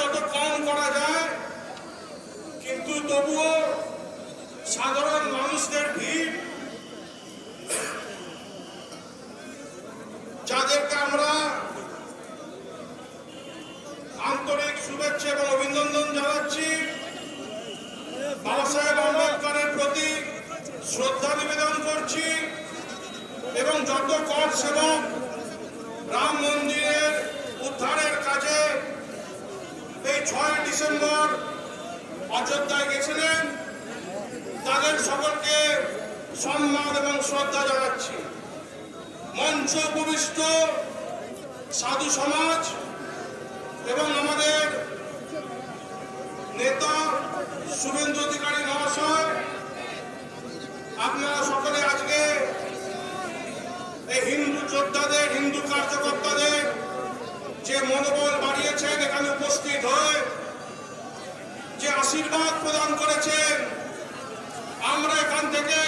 যত কম করা যায়, কিন্তু তবুও সাধারণ মানুষদের ভিড়। যাদেরকে আমরা আন্তরিক শুভেচ্ছা এবং অভিনন্দন জানাচ্ছি বাবা সাহেব আম্বেদকরের প্রতি শ্রদ্ধা নিবেদন করছি এবং যত কর সেবক রাম মন্দিরের উদ্ধারের কাজে ছয় ডিসেম্বর অযোধ্যায় গেছিলেন। তাদের সকলকে সম্মান এবং শ্রদ্ধা জানাচ্ছি। মঞ্চ উপবিষ্ট সাধু সমাজ এবং আমাদের নেতা শুভেন্দু অধিকারী মহাশয়, আপনারা সকলে আজকে এই হিন্দু যোদ্ধাদের, হিন্দু কার্যকর্তাদের যে মনোবল বাড়িয়েছেন, এখানে উপস্থিত হয়ে যে আশীর্বাদ প্রদান করেছেন, আমরা এখান থেকে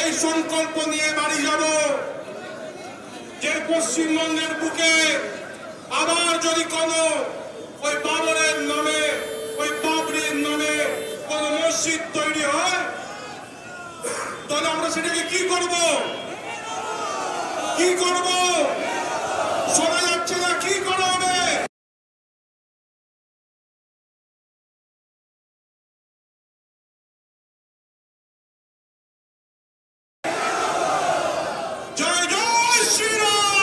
এই সংকল্প নিয়ে বাড়ি যাব। যে পশ্চিমবঙ্গের বুকে আবার যদি কোনো ওই বাবরের নামে, ওই বাবরির নামে কোন মসজিদ তৈরি হয়, তাহলে আমরা সেটাকে কি করব? কি করব শোনা যাচ্ছে না কি করা হবে জয় জয় শ্রীরাম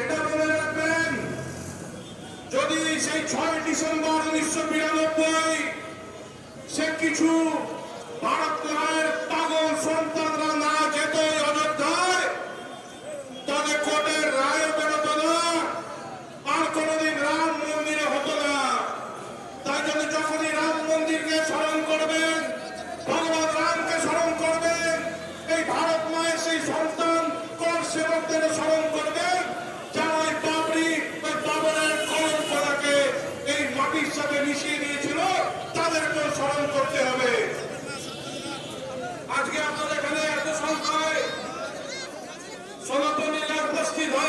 এটা মনে রাখবেন যদি সেই ছয় ডিসেম্বর উনিশশো বিরানব্বই, সে কিছু ভারত মায়ের পাগল সন্তানরা না যেত অযোধ্যায়, তবে কোর্টের রায় বেরোতো না আর কোনোদিন রাম মন্দিরে হতো না। তাই জন্য যখনই রাম মন্দিরকে স্মরণ করবেন, ভগবান রামকে স্মরণ করবেন, এই ভারত মায়ের সেই সন্তান কর সেবকদের স্মরণ করবেন যারা ওই বাবরি ওই বাবরের কলঙ্কটাকে এই মাটির সাথে মিশিয়ে দিয়েছিল তাদেরকেও স্মরণ করতে হবে আজকে আপনারা এখানে এত সংখ্যায় সনাতনীরা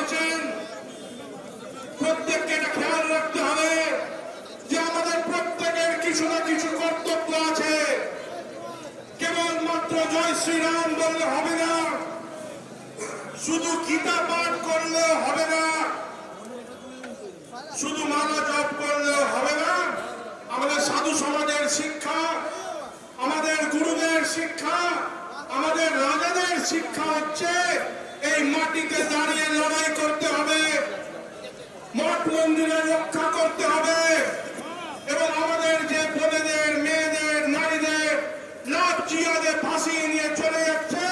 উপস্থিত প্রত্যেককে এটা খেয়াল রাখতে হবে যে আমাদের প্রত্যেকের কিছু না কিছু কর্তব্য আছে। কেবলমাত্র জয় শ্রীরাম বললে হবে না। শুধু গীতা পাঠ করলে হবে না। শুধু মালা জপ করলে হবে না। আমাদের সাধু সমাজের শিক্ষা, আমাদের গুরুদের শিক্ষা, আমাদের রাজাদের শিক্ষা হচ্ছে এই মাটিতে দাঁড়িয়ে লড়াই করতে হবে। মঠ মন্দিরে রক্ষা করতে হবে। এবং আমাদের যে বোনেদের, মেয়েদের, নারীদের লাভ জিয়াদের ফাঁসিয়ে নিয়ে চলে যাচ্ছে,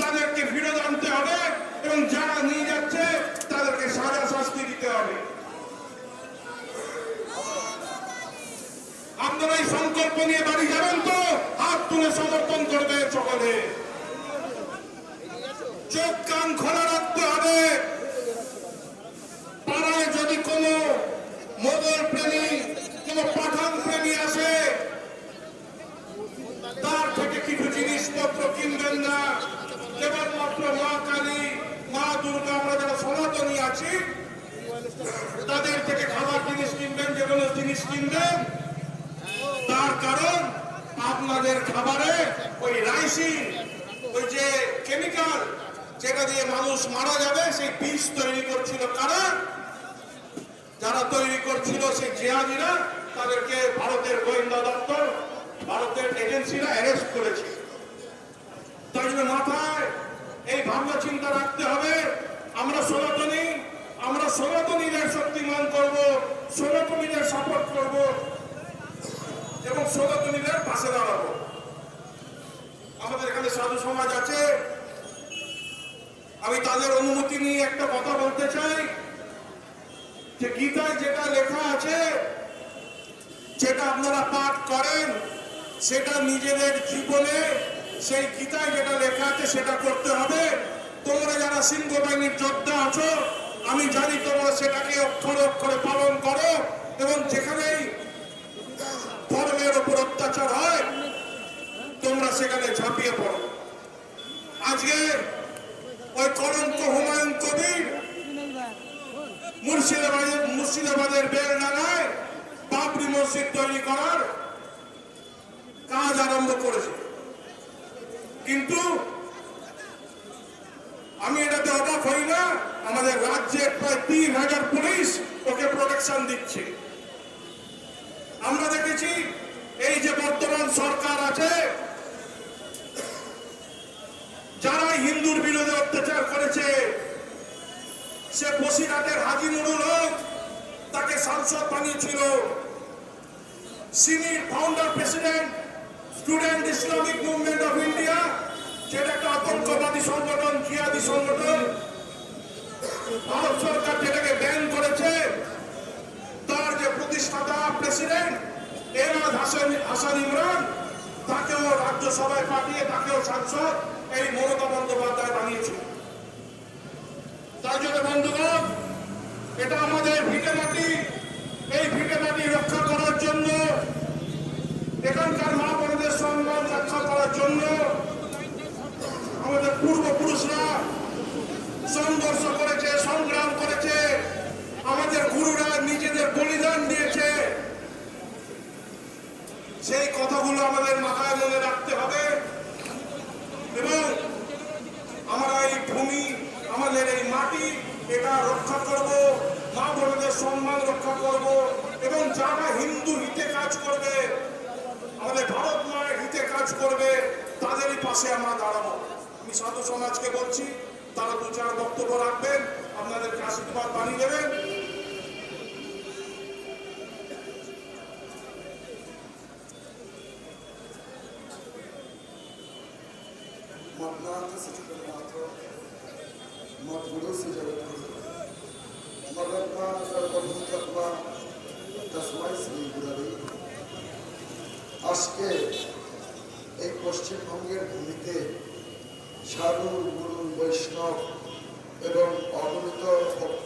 তাদেরকে ফিরত আনতে হবে এবং যারা নিয়ে যাচ্ছে, তাদেরকে সাজা শাস্তি দিতে হবে। আপনারা এই সংকল্প নিয়ে বাড়ি যাবেন তো হাত তুলে সমর্থন করবে সকলে চোখ কান খোলা রাখতে হবে পাড়ায় যদি কোনো মোগল প্রেমী কোনো পাঠান প্রেমী আসে তার থেকে কিছু জিনিসপত্র কিনবেন না কেবলমাত্র মা কালী মা দুর্গা আমরা যারা তাদের থেকে খাবার জিনিস কিনবেন যেগুলো জিনিস কিনবেন। তার কারণ, আপনাদের খাবারে ওই রাইসিন ওই যে কেমিক্যাল, যেটা দিয়ে মানুষ মারা যাবে, সেই তৈরি করছিল কারা? যারা তৈরি করছিল সেই জিহাদিরা, তাদেরকে ভারতের গোয়েন্দা দপ্তর, ভারতের এজেন্সিরা অ্যারেস্ট করেছে। তাই মাথায় এই ভাবনা চিন্তা রাখতে হবে। আমরা সনাতনী আমরা সনাতনীদের শক্তিমান করব, সনাতনীদের সাপোর্ট করব এবং সনাতনীদের পাশে দাঁড়াবো। আমাদের এখানে সাধু সমাজ আছে। আমি তাদের অনুমতি নিয়ে একটা কথা বলতে চাই। যে গীতায় যেটা লেখা আছে, যেটা আপনারা পাঠ করেন, সেটা নিজেদের জীবনে, সেই গীতায় যেটা লেখা আছে সেটা করতে হবে। তোমরা যারা সিংহ বাহিনীর যোদ্ধা আছো আমি জানি তোমরা সেটাকে অক্ষরে অক্ষরে পালন করো এবং যেখানেই ধর্মের উপর অত্যাচার হয়, তোমরা সেখানে ঝাঁপিয়ে পড়ো। আজকে ওই কলঙ্ক হুমায়ুন কবির মুর্শিদাবাদের মুর্শিদাবাদের বেলডাঙায় বাবরি মসজিদ তৈরি করার কাজ আরম্ভ করেছে। কিন্তু আমি এটাতে অবাক হই না, আমাদের রাজ্যের প্রায় তিন হাজার পুলিশ ওকে প্রোটেকশন দিচ্ছে। আমরা দেখেছি, এই যে বর্তমান সরকার আছে, যারা হিন্দুর বিরোধে অত্যাচার করেছে, সে বসিরহাটের হাজি নুরুল হক, তাকে সাংসদ বানিয়েছিল। সিনির founder president Student Islamic Movement of India যেটা একটা আতঙ্কবাদী সংগঠন জিয়াদি সংগঠন ভারত সরকার যেটাকে ব্যান করেছে তার যে প্রতিষ্ঠাতা প্রেসিডেন্ট এরাজ হাসান ইমরান, তাকেও রাজ্যসভায় পাঠিয়ে তাকেও সাংসদ এই মমতা বন্দ্যোপাধ্যায় বানিয়েছিল। তাই জন্য বন্ধুগণ, এটা আমাদের ভিটে মাটি। এই ভিটে মাটি রক্ষা করার জন্য, এখানকার মা বোনদের সম্মান রক্ষা করার জন্য আমাদের পূর্বপুরুষরা সংঘর্ষ করেছে সংগ্রাম করেছে আমাদের গুরুরা নিজেদের বলিদান দিয়েছে সেই কথাগুলো আমাদের মাথায় মনে রাখতে হবে। এবং আমরা এই ভূমি, আমাদের এই মাটি, এটা রক্ষা করব, মা বোনদের সম্মান রক্ষা করব, এবং যারা হিন্দু হিতে কাজ করবে, আমাদের ভারত মায়ের হিতে কাজ করবে, তাদেরই পাশে আমরা দাঁড়াবো। আমি সাধু সমাজকে বলছি, তারা দু চার বক্তব্য রাখবেন, আপনাদেরকে আশীর্বাদ বানিয়ে দেবেন। మద్నాథ్ సచినాథ్ మా గురు సజగద్గురు మగత్మ సర్వభూతత్మ తస్మై శ్రీ గురవి আজকে এই পশ্চিমবঙ্গের ভূমিতে সাধু গুরু বৈষ্ণব এবং অগণিত ভক্ত